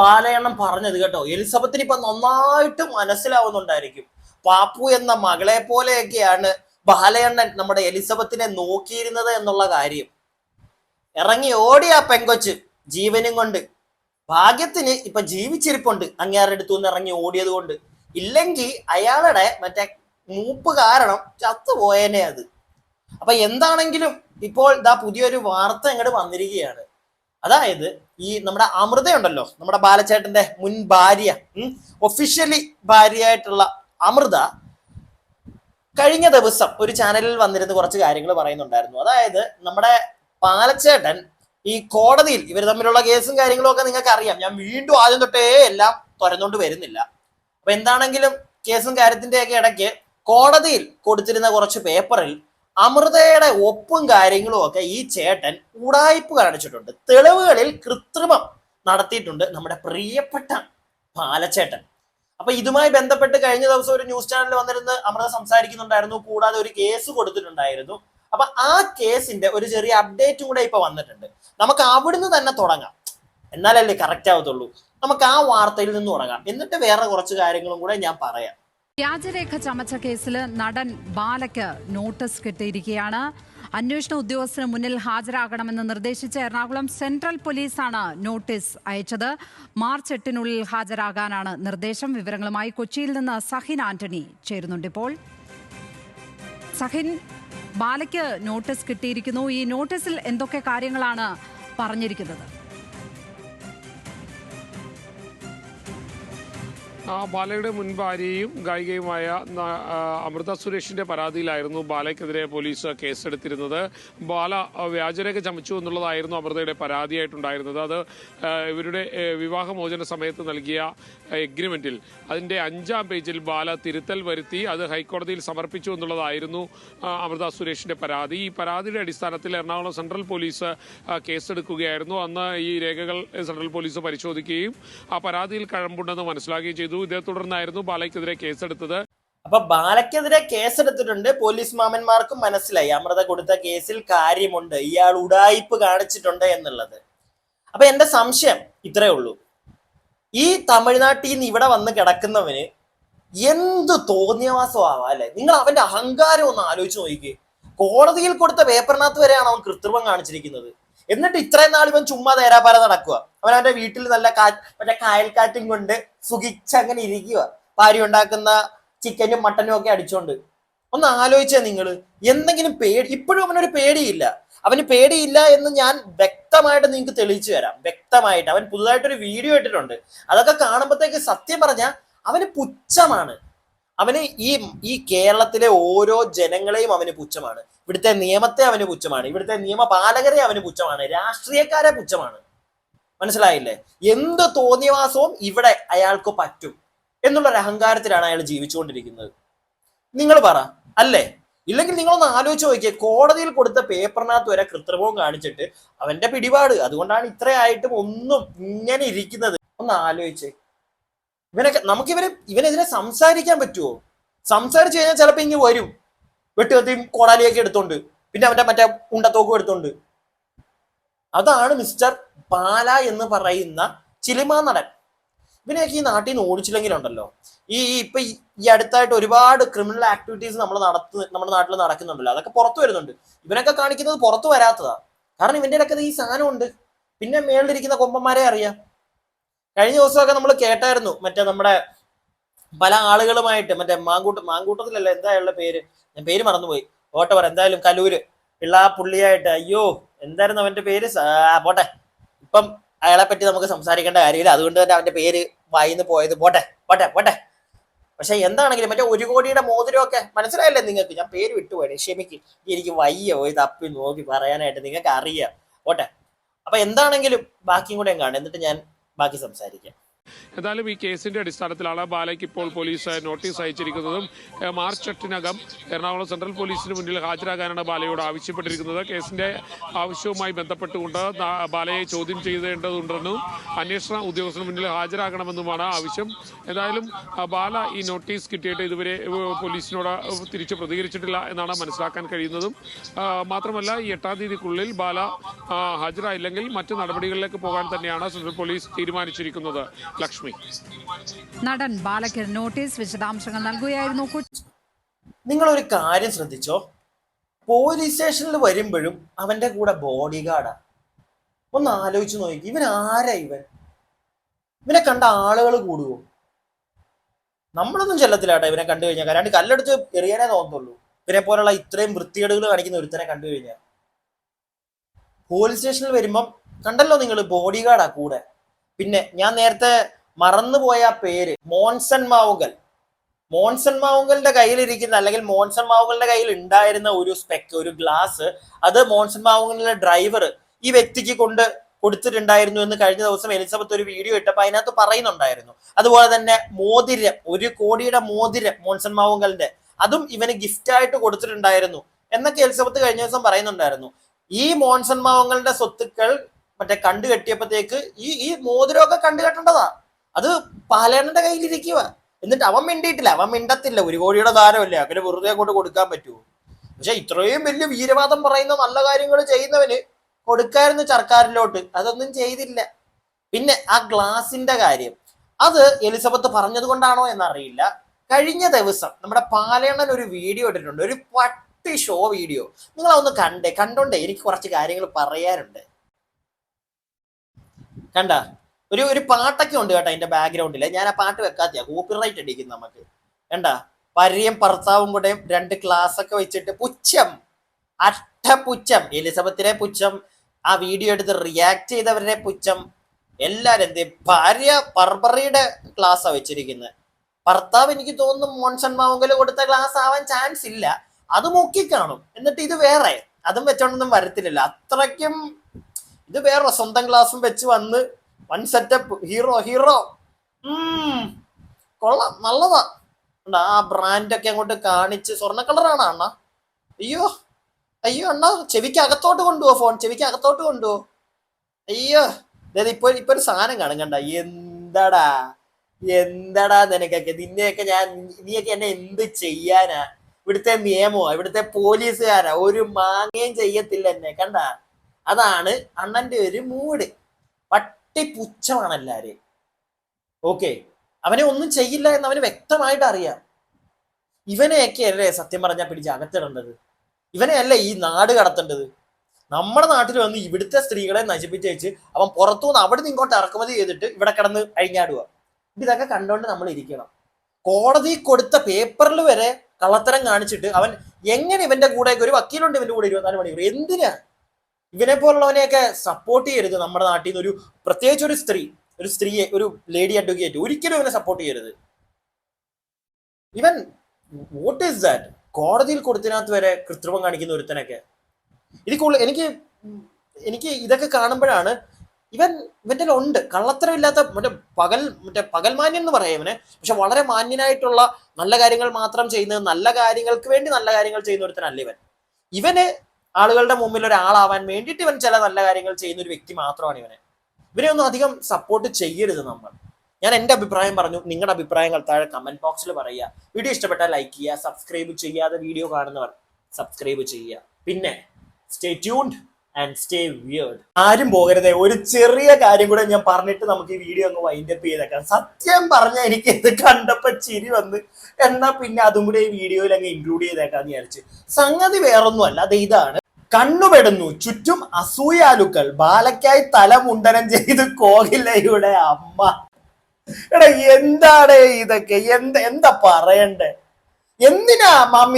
പാലയണ്ണം പറഞ്ഞത് കേട്ടോ. എലിസബത്തിന് ഇപ്പൊ നന്നായിട്ട് മനസ്സിലാവുന്നുണ്ടായിരിക്കും. പാപ്പു എന്ന മകളെ പോലെയൊക്കെയാണ് ബാലയണ്ണൻ നമ്മുടെ എലിസബത്തിനെ നോക്കിയിരുന്നത് എന്നുള്ള കാര്യം. ഇറങ്ങി ഓടിയ പെങ്കൊച്ച് ജീവനും കൊണ്ട്. ഭാഗ്യത്തിന് ഇപ്പൊ ജീവിച്ചിരിപ്പുണ്ട് അങ്ങേരുടെ അടുത്തു നിന്ന് ഇറങ്ങി ഓടിയത് കൊണ്ട്. ഇല്ലെങ്കിൽ അയാളുടെ മറ്റേ മൂപ്പ് കാരണം ചത്തുപോയേനെ അത്. അപ്പൊ എന്താണെങ്കിലും ഇപ്പോൾ ഇതാ പുതിയൊരു വാർത്ത ഇങ്ങോട്ട് വന്നിരിക്കുകയാണ്. അതായത് ഈ നമ്മുടെ അമൃതയുണ്ടല്ലോ നമ്മുടെ ബാലചേട്ടന്റെ മുൻ ഭാര്യ ഒഫീഷ്യലി ഭാര്യയായിട്ടുള്ള അമൃത കഴിഞ്ഞ ദിവസം ഒരു ചാനലിൽ വന്നിരുന്ന് കുറച്ച് കാര്യങ്ങൾ പറയുന്നുണ്ടായിരുന്നു. അതായത് നമ്മുടെ പാലച്ചേട്ടൻ ഈ കോടതിയിൽ ഇവർ തമ്മിലുള്ള കേസും കാര്യങ്ങളും ഒക്കെ നിങ്ങൾക്ക് അറിയാം ഞാൻ വീണ്ടും ആദ്യം തൊട്ടേ എല്ലാം തുരന്നുകൊണ്ട് വരുന്നില്ല. അപ്പൊ എന്താണെങ്കിലും കേസും കാര്യത്തിന്റെയൊക്കെ ഇടയ്ക്ക് കോടതിയിൽ കൊടുത്തിരുന്ന കുറച്ച് പേപ്പറിൽ അമൃതയുടെ ഒപ്പും കാര്യങ്ങളും ഒക്കെ ഈ ചേട്ടൻ ഉടായ്പ് കാണിച്ചിട്ടുണ്ട് തെളിവുകളിൽ കൃത്രിമം നടത്തിയിട്ടുണ്ട് നമ്മുടെ പ്രിയപ്പെട്ട പാലച്ചേട്ടൻ അപ്പൊ ഇതുമായി ബന്ധപ്പെട്ട് കഴിഞ്ഞ ദിവസം ഒരു ന്യൂസ് ചാനലിൽ വന്നിരുന്ന് അമൃത സംസാരിക്കുന്നുണ്ടായിരുന്നു കൂടാതെ ഒരു കേസ് കൊടുത്തിട്ടുണ്ടായിരുന്നു. അപ്പൊ ആ കേസിന്റെ ഒരു ചെറിയ അപ്ഡേറ്റും കൂടെ ഇപ്പൊ വന്നിട്ടുണ്ട്. നമുക്ക് അവിടുന്ന് തന്നെ തുടങ്ങാം. എന്നാലല്ലേ കറക്റ്റ് ആവത്തുള്ളൂ. നമുക്ക് ആ വാർത്തയിൽ നിന്ന് തുടങ്ങാം. എന്നിട്ട് വേറെ കുറച്ച് കാര്യങ്ങളും കൂടെ ഞാൻ പറയാം. വ്യാജരേഖ ചമച്ച കേസിൽ നടൻ ബാലയ്ക്ക് നോട്ടീസ് കിട്ടിയിരിക്കുകയാണ്. അന്വേഷണ ഉദ്യോഗസ്ഥന് മുന്നിൽ ഹാജരാകണമെന്ന് നിർദ്ദേശിച്ച എറണാകുളം സെൻട്രൽ പോലീസാണ് നോട്ടീസ് അയച്ചത്. മാർച്ച് എട്ടിനുള്ളിൽ ഹാജരാകാനാണ് നിർദ്ദേശം. വിവരങ്ങളുമായി കൊച്ചിയിൽ നിന്ന് സഹിൻ ആന്റണി ചേരുന്നുണ്ട് ഇപ്പോൾ. സഹിൻ ബാലയ്ക്ക് നോട്ടീസ് കിട്ടിയിരിക്കുന്നു. ഈ നോട്ടീസിൽ എന്തൊക്കെ കാര്യങ്ങളാണ് പറഞ്ഞിരിക്കുന്നത്? ബാലയുടെ മുൻ ഭാര്യയും ഗായികയുമായ അമൃത സുരേഷിന്റെ പരാതിയിലായിരുന്നു ബാലയ്ക്കെതിരെ പോലീസ് കേസെടുത്തിരുന്നത്. ബാല വ്യാജരേഖ ചമച്ചു എന്നുള്ളതായിരുന്നു അമൃതയുടെ പരാതിയായിട്ടുണ്ടായിരുന്നത്. അത് ഇവരുടെ വിവാഹമോചന സമയത്ത് നൽകിയ എഗ്രിമെന്റിൽ അതിന്റെ അഞ്ചാം പേജിൽ ബാല തിരുത്തൽ വരുത്തി അത് ഹൈക്കോടതിയിൽ സമർപ്പിച്ചു എന്നുള്ളതായിരുന്നു അമൃത സുരേഷിന്റെ പരാതി. ഈ പരാതിയുടെ അടിസ്ഥാനത്തിൽ എറണാകുളം സെൻട്രൽ പോലീസ് കേസെടുക്കുകയായിരുന്നു. അന്ന് ഈ രേഖകൾ സെൻട്രൽ പോലീസ് പരിശോധിക്കുകയും ആ പരാതിയിൽ കഴമ്പുണ്ടെന്ന് മനസ്സിലാക്കുകയും ചെയ്തു. ഇതേ തുടർന്നായിരുന്നു ബാലയ്ക്കെതിരെ കേസെടുത്തത്. അപ്പൊ ബാലയ്ക്കെതിരെ കേസെടുത്തിട്ടുണ്ട്. പോലീസ് മാമന്മാർക്കും മനസ്സിലായി. അമൃത കൊടുത്ത കേസിൽ കാര്യമുണ്ട്. ഇയാൾ ഉടായിപ്പ് കാണിച്ചിട്ടുണ്ട് എന്നുള്ളത്. അപ്പൊ എന്റെ സംശയം ഇത്രേ ഉള്ളൂ. ഈ തമിഴ്നാട്ടിൽ നിന്ന് ഇവിടെ വന്ന് കിടക്കുന്നവന് എന്ത് തോന്നിയവാസം അല്ലെ? നിങ്ങൾ അവന്റെ അഹങ്കാരം ഒന്ന് ആലോചിച്ച് നോക്കിക്കേ. കോടതിയിൽ കൊടുത്ത പേപ്പറിനകത്ത് വരെയാണ് അവൻ കൃത്രിമം കാണിച്ചിരിക്കുന്നത്. എന്നിട്ട് ഇത്രയും നാൾ ഇവൻ ചുമ്മാ നേരാപാര നടക്കുക അവൻ അവന്റെ വീട്ടിൽ നല്ല കാ മറ്റേ കായൽക്കാറ്റും കൊണ്ട് സുഖിച്ചങ്ങനെ ഇരിക്കുക ഭാര്യ ഉണ്ടാക്കുന്ന ചിക്കനും മട്ടനും ഒക്കെ അടിച്ചോണ്ട്. ഒന്ന് ആലോചിച്ചേ നിങ്ങൾ എന്തെങ്കിലും പേടി ഇപ്പോഴും അവനൊരു പേടിയില്ല. അവന് പേടിയില്ല എന്ന് ഞാൻ വ്യക്തമായിട്ട് നിങ്ങൾക്ക് തെളിയിച്ചു തരാം. വ്യക്തമായിട്ട്. അവൻ പുതുതായിട്ടൊരു വീഡിയോ ഇട്ടിട്ടുണ്ട്. അതൊക്കെ കാണുമ്പോഴത്തേക്ക് സത്യം പറഞ്ഞാൽ അവന് പുച്ഛമാണ്. അവന് ഈ ഈ കേരളത്തിലെ ഓരോ ജനങ്ങളെയും അവന് പുച്ഛമാണ്. ഇവിടുത്തെ നിയമത്തെ അവന് പുച്ഛമാണ്. ഇവിടുത്തെ നിയമപാലകരെ അവന് പുച്ഛമാണ്. രാഷ്ട്രീയക്കാരെ പുച്ഛമാണ്. മനസ്സിലായില്ലേ? എന്ത് തോന്നിയവാസവും ഇവിടെ അയാൾക്ക് പറ്റും എന്നുള്ള ഒരു അഹങ്കാരത്തിലാണ് അയാൾ ജീവിച്ചുകൊണ്ടിരിക്കുന്നത്. നിങ്ങൾ പറ. അല്ലേ? ഇല്ലെങ്കിൽ നിങ്ങളൊന്ന് ആലോചിച്ച് നോക്കിയേ. കോടതിയിൽ കൊടുത്ത പേപ്പറിനകത്ത് വരെ കൃത്രിമവും കാണിച്ചിട്ട് അവന്റെ പിടിപാട്. അതുകൊണ്ടാണ് ഇത്രയായിട്ടും ഒന്നും ഇങ്ങനെ ഇരിക്കുന്നത്. ഒന്ന് ആലോചിച്ചേ. ഇവനൊക്കെ നമുക്ക് ഇവരെ ഇവനെതിരെ സംസാരിക്കാൻ പറ്റുമോ സംസാരിച്ചു കഴിഞ്ഞാൽ ചിലപ്പോ ഇങ്ങ് വരും. വെട്ടുകത്തിയും കോടാലിയൊക്കെ എടുത്തോണ്ട്. പിന്നെ അവന്റെ മറ്റേ ഉണ്ടത്തോക്കും എടുത്തോണ്ട്. അതാണ് മിസ്റ്റർ പാല എന്ന് പറയുന്ന ചിലിമാ നടൻ. ഇവനെയൊക്കെ ഈ നാട്ടിൽ നിന്ന് ഓടിച്ചില്ലെങ്കിലുണ്ടല്ലോ. ഈ ഇപ്പൊ ഈ അടുത്തായിട്ട് ഒരുപാട് ക്രിമിനൽ ആക്ടിവിറ്റീസ് നമ്മൾ നടത്തു നമ്മുടെ നാട്ടിൽ നടക്കുന്നുണ്ടല്ലോ. അതൊക്കെ പുറത്തു വരുന്നുണ്ട്. ഇവനൊക്കെ കാണിക്കുന്നത് പുറത്തു വരാത്തതാ. കാരണം ഇവന്റെ ഇടയ്ക്ക് ഈ സാധനം ഉണ്ട് പിന്നെ മേളിലിരിക്കുന്ന കൊമ്പന്മാരെ അറിയാം. കഴിഞ്ഞ ദിവസമൊക്കെ നമ്മൾ കേട്ടായിരുന്നു. മറ്റേ നമ്മുടെ പല ആളുകളുമായിട്ട് മറ്റേ മാങ്കൂട്ട് മാങ്കൂട്ടത്തിലല്ല എന്തായുള്ള പേര്? ഞാൻ പേര് മറന്നുപോയി. ഓട്ടവർ എന്തായാലും കലൂര്. പിള്ളാ പുള്ളിയായിട്ട് അയ്യോ എന്തായിരുന്നു അവന്റെ പേര്? പോട്ടെ. ഇപ്പം അയാളെ പറ്റി നമുക്ക് സംസാരിക്കേണ്ട കാര്യമില്ല. അതുകൊണ്ട് തന്നെ അവന്റെ പേര് വായിന്ന് പോയത്. പോട്ടെ പോട്ടെ പോട്ടെ. പക്ഷെ എന്താണെങ്കിലും മറ്റേ ഒരു കോടിയുടെ മോതിരമൊക്കെ മനസ്സിലായല്ലേ നിങ്ങൾക്ക്? ഞാൻ പേര് വിട്ടുപോയി ക്ഷമിക്ക്. എനിക്ക് വയ്യ പോയി തപ്പി നോക്കി പറയാനായിട്ട് നിങ്ങൾക്ക് അറിയാം ഓട്ടെ അപ്പൊ എന്താണെങ്കിലും ബാക്കിയും കൂടെ കാണാം. എന്നിട്ട് ഞാൻ ബാക്കി സംസാരിക്കാം എന്തായാലും ഈ കേസിന്റെ അടിസ്ഥാനത്തിലാണ് ബാലയ്ക്ക് ഇപ്പോൾ പോലീസ് നോട്ടീസ് അയച്ചിരിക്കുന്നതും മാർച്ച് എട്ടിനകം എറണാകുളം സെൻട്രൽ പോലീസിന് മുന്നിൽ ഹാജരാകാനാണ് ബാലയോട് ആവശ്യപ്പെട്ടിരിക്കുന്നത്. കേസിന്റെ ആവശ്യവുമായി ബന്ധപ്പെട്ടുകൊണ്ട് ബാലയെ ചോദ്യം ചെയ്യേണ്ടതുണ്ടെന്നും അന്വേഷണ ഉദ്യോഗസ്ഥന് മുന്നിൽ ഹാജരാകണമെന്നുമാണ് ആവശ്യം. എന്തായാലും ബാല ഈ നോട്ടീസ് കിട്ടിയിട്ട് ഇതുവരെ പോലീസിനോട് തിരിച്ചു പ്രതികരിച്ചിട്ടില്ല എന്നാണ് മനസ്സിലാക്കാൻ കഴിയുന്നതും. മാത്രമല്ല ഈ എട്ടാം തീയതിക്കുള്ളിൽ ബാല ഹാജരായില്ലെങ്കിൽ മറ്റ് നടപടികളിലേക്ക് പോകാൻ തന്നെയാണ് സെൻട്രൽ പോലീസ് തീരുമാനിച്ചിരിക്കുന്നത്. ലക്ഷ്മി. നടൻ ബാലയ്ക്ക് നോട്ടീസ് വിശദാംശങ്ങൾ നൽകുകയായിരുന്നു നിങ്ങൾ ഒരു കാര്യം ശ്രദ്ധിച്ചോ? പോലീസ് സ്റ്റേഷനിൽ വരുമ്പോഴും അവന്റെ കൂടെ ബോഡി ഗാർഡാ ഒന്ന് ആലോചിച്ച് നോക്കി. ഇവൻ ആരാ ഇവൻ? ഇവനെ കണ്ട ആളുകൾ കൂടുവോ? നമ്മളൊന്നും ചെല്ലത്തില്ലാട്ടോ ഇവനെ കണ്ടു കഴിഞ്ഞാൽ. കാരണം കല്ലെടുത്ത് എറിയാനേ തോന്നുള്ളൂ ഇവനെ പോലുള്ള ഇത്രയും വൃത്തികേടുകൾ കാണിക്കുന്ന ഒരുത്തനെ കണ്ടു കഴിഞ്ഞാൽ. പോലീസ് സ്റ്റേഷനിൽ വരുമ്പം കണ്ടല്ലോ നിങ്ങൾ ബോഡി ഗാർഡാ കൂടെ. പിന്നെ ഞാൻ നേരത്തെ മറന്നുപോയ പേര് മോൺസൺ മാവുകൾ മോൺസൺ മാവുകളുടെ കയ്യിലിരിക്കുന്ന അല്ലെങ്കിൽ മോൺസൺ മാവുകളുടെ കയ്യിൽ ഉണ്ടായിരുന്ന ഒരു സ്പെക്ക് ഒരു ഗ്ലാസ് അത് മോൺസൺ മാവുകളുടെ ഡ്രൈവർ ഈ വ്യക്തിക്ക് കൊണ്ട് കൊടുത്തിട്ടുണ്ടായിരുന്നു എന്ന് കഴിഞ്ഞ ദിവസം എലിസബത്ത് ഒരു വീഡിയോ ഇട്ടപ്പോൾ അതിനകത്ത് പറയുന്നുണ്ടായിരുന്നു. അതുപോലെ തന്നെ മോതിരം ഒരു കോടിയുടെ മോതിരം മോൺസൺ മാവുകളുടെ അതും ഇവന് ഗിഫ്റ്റ് ആയിട്ട് കൊടുത്തിട്ടുണ്ടായിരുന്നു. എന്നൊക്കെ എലിസബത്ത് കഴിഞ്ഞ ദിവസം പറയുന്നുണ്ടായിരുന്നു. ഈ മോൺസൺ മാവുകളുടെ സ്വത്തുക്കൾ മറ്റേ കണ്ടു കെട്ടിയപ്പോഴത്തേക്ക് ഈ ഈ മോതിരമൊക്കെ കണ്ടു കെട്ടേണ്ടതാ. അത് പാലേണ്ടന്റെ കയ്യിലിരിക്കുക എന്നിട്ട് അവൻ മിണ്ടിയിട്ടില്ല. അവൻ മിണ്ടത്തില്ല. ഒരു കോടിയുടെ ദാരമല്ലേ അങ്ങനെ വെറുതെ അങ്ങോട്ട് കൊടുക്കാൻ പറ്റുമോ പക്ഷെ ഇത്രയും വലിയ വീരവാദം പറയുന്ന നല്ല കാര്യങ്ങൾ ചെയ്യുന്നവന് കൊടുക്കായിരുന്നു സർക്കാരിലോട്ട് അതൊന്നും ചെയ്തില്ല. പിന്നെ ആ ഗ്ലാസിന്റെ കാര്യം. അത് എലിസബത്ത് പറഞ്ഞത് കൊണ്ടാണോ എന്നറിയില്ല. കഴിഞ്ഞ ദിവസം നമ്മുടെ പാലേണ്ണൻ ഒരു വീഡിയോ ഇട്ടിട്ടുണ്ട്. ഒരു പട്ടി ഷോ വീഡിയോ. നിങ്ങൾ അതൊന്ന് കണ്ടേ. കണ്ടോണ്ടേ. എനിക്ക് കുറച്ച് കാര്യങ്ങൾ പറയാനുണ്ട്. കണ്ട? ഒരു ഒരു പാട്ടൊക്കെ ഉണ്ട് കേട്ടോ അതിന്റെ ബാക്ക്ഗ്രൗണ്ടിൽ ഞാൻ ആ പാട്ട് വെക്കാത്ത കോപ്പി റൈറ്റ് അടിക്കുന്നു നമുക്ക്. കണ്ട? പര്യയും ഭർത്താവും കൂടെ രണ്ട് ക്ലാസ് ഒക്കെ വെച്ചിട്ട് പുച്ഛം. അഷ്ടപുച്ഛം എലിസബത്തിനെ പുച്ഛം. ആ വീഡിയോ എടുത്ത് റിയാക്ട് ചെയ്തവരുടെ പുച്ഛം. എല്ലാരും എന്ത്? ഭാര്യ പർബറിയുടെ ക്ലാസ്സാണ് വെച്ചിരിക്കുന്നത് ഭർത്താവ് എനിക്ക് തോന്നുന്നു മോൺസൺ മാവുങ്കൽ കൊടുത്ത ക്ലാസ് ആവാൻ ചാൻസ് ഇല്ല. അത് മുക്കിക്കാണും എന്നിട്ട് ഇത് വേറെ. അതും വെച്ചോണ്ടൊന്നും വരത്തില്ലല്ലോ. അത്രയ്ക്കും ഇത് വേറെ സ്വന്തം ക്ലാസ്സും വെച്ച് വന്ന് വൺ സെറ്റപ്പ് ഹീറോ ഹീറോ കൊള്ളാം. നല്ലതാ. ആ ബ്രാൻഡൊക്കെ അങ്ങോട്ട് കാണിച്ച് സ്വർണ കളറാണ് അണ്ണ? അയ്യോ. അയ്യോ അണ്ണ ചെവിക്ക് അകത്തോട്ട് കൊണ്ടുപോ ഫോൺ ചെവിക്ക് അകത്തോട്ട് കൊണ്ടുപോ. അയ്യോ. അതായത് ഇപ്പൊ ഇപ്പൊ ഒരു സാധനം കാണും കണ്ട. എന്താടാ? എന്താടാ നിനക്കൊക്കെ? നിന്നെയൊക്കെ ഞാൻ നീയൊക്കെ എന്നെ എന്ത് ചെയ്യാനാ? ഇവിടുത്തെ നിയമോ ഇവിടുത്തെ പോലീസുകാരാ. ഒരു മാങ്ങയും ചെയ്യത്തില്ല എന്നെ. കണ്ട? അതാണ് അണ്ണന്റെ ഒരു മൂഡ്. പട്ടിപ്പുച്ഛമാണ് പുച്ഛമാണ് എല്ലാരും ഓക്കെ. അവനെ ഒന്നും ചെയ്യില്ല എന്ന് അവന് വ്യക്തമായിട്ട് അറിയാം. ഇവനെയൊക്കെ അല്ലേ സത്യം പറഞ്ഞാൽ പിടിച്ച് അകത്തിടേണ്ടത്? ഇവനെയല്ലേ ഈ നാട് കടത്തേണ്ടത്? നമ്മുടെ നാട്ടിൽ വന്ന് ഇവിടുത്തെ സ്ത്രീകളെ നശിപ്പിച്ച് വെച്ച് അവൻ പുറത്തുനിന്ന് അവിടെ നിന്ന് ഇങ്ങോട്ട് ഇറക്കുമതി ചെയ്തിട്ട് ഇവിടെ കിടന്ന് അഴിഞ്ഞാടുക ഇതൊക്കെ കണ്ടോണ്ട് നമ്മൾ ഇരിക്കണം. കോടതി കൊടുത്ത പേപ്പറിൽ വരെ കള്ളത്തരം കാണിച്ചിട്ട് അവൻ എങ്ങനെ ഇവന്റെ കൂടെ ഒരു വക്കീലുണ്ട് ഇവന്റെ കൂടെ ഇരുപത്തിനാല് മണിക്കൂർ? എന്തിനാ? ഇവനെ പോലുള്ളവനെയൊക്കെ സപ്പോർട്ട് ചെയ്യരുത് നമ്മുടെ നാട്ടിൽ നിന്ന്. ഒരു പ്രത്യേകിച്ച് ഒരു സ്ത്രീ ഒരു സ്ത്രീയെ ഒരു ലേഡി അഡ്വക്കേറ്റ് ഒരിക്കലും ഇവനെ സപ്പോർട്ട് ചെയ്യരുത്. ഇവൻ വോട്ട് ഈസ് ദാറ്റ് കോടതിയിൽ കൊടുത്തതിനകത്ത് വരെ കൃത്രിമം കാണിക്കുന്ന ഒരുത്തനൊക്കെ. ഇതിക്കുള്ള എനിക്ക് എനിക്ക് ഇതൊക്കെ കാണുമ്പോഴാണ് ഇവൻ ഇവന്റെ ഉണ്ട്. കള്ളത്തരമില്ലാത്ത മറ്റേ പകൽ മറ്റേ പകൽ മാന്യം എന്ന് പറയാം ഇവനെ. പക്ഷെ വളരെ മാന്യനായിട്ടുള്ള നല്ല കാര്യങ്ങൾ മാത്രം ചെയ്യുന്നത് നല്ല കാര്യങ്ങൾക്ക് വേണ്ടി നല്ല കാര്യങ്ങൾ ചെയ്യുന്ന ഒരുത്തനല്ല ഇവൻ. ഇവന് ആളുകളുടെ മുമ്പിൽ ഒരാളാവാൻ വേണ്ടിയിട്ട് ഇവൻ ചില നല്ല കാര്യങ്ങൾ ചെയ്യുന്ന ഒരു വ്യക്തി മാത്രമാണ് ഇവനെ. ഇവരെ ഒന്നും അധികം സപ്പോർട്ട് ചെയ്യരുത് നമ്മൾ. ഞാൻ എന്റെ അഭിപ്രായം പറഞ്ഞു നിങ്ങളുടെ അഭിപ്രായങ്ങൾ താഴെ കമന്റ് ബോക്സിൽ പറയുക. വീഡിയോ ഇഷ്ടപ്പെട്ടാൽ ലൈക്ക് ചെയ്യുക സബ്സ്ക്രൈബ് ചെയ്യാതെ വീഡിയോ കാണുന്നവർ സബ്സ്ക്രൈബ് ചെയ്യുക. പിന്നെ stay tuned and stay weird ആരും പോകരുതേ ഒരു ചെറിയ കാര്യം കൂടെ ഞാൻ പറഞ്ഞിട്ട് നമുക്ക് ഈ വീഡിയോ അങ്ങ് വൈൻഡ് അപ്പ് ചെയ്തേക്കാം. സത്യം പറഞ്ഞാൽ എനിക്ക് ഇത് കണ്ടപ്പോ ചിരി വന്ന്. എന്നാ പിന്നെ അതും കൂടെ ഈ വീഡിയോയിൽ അങ്ങ് ഇൻക്ലൂഡ് ചെയ്തേക്കാന്ന് വിചാരിച്ച്. സംഗതി വേറൊന്നുമല്ല അത് ഇതാണ്. കണ്ണുപെടുന്നു. ചുറ്റും അസൂയാലുക്കൾ. ബാലയ്ക്കായി തലമുണ്ടനം ചെയ്ത് കോകിലയുടെ അമ്മ. എടാ എന്താണ് ഇതൊക്കെ? എന്താ എന്താ പറയണ്ടേ? എന്തിനാ മമ്മി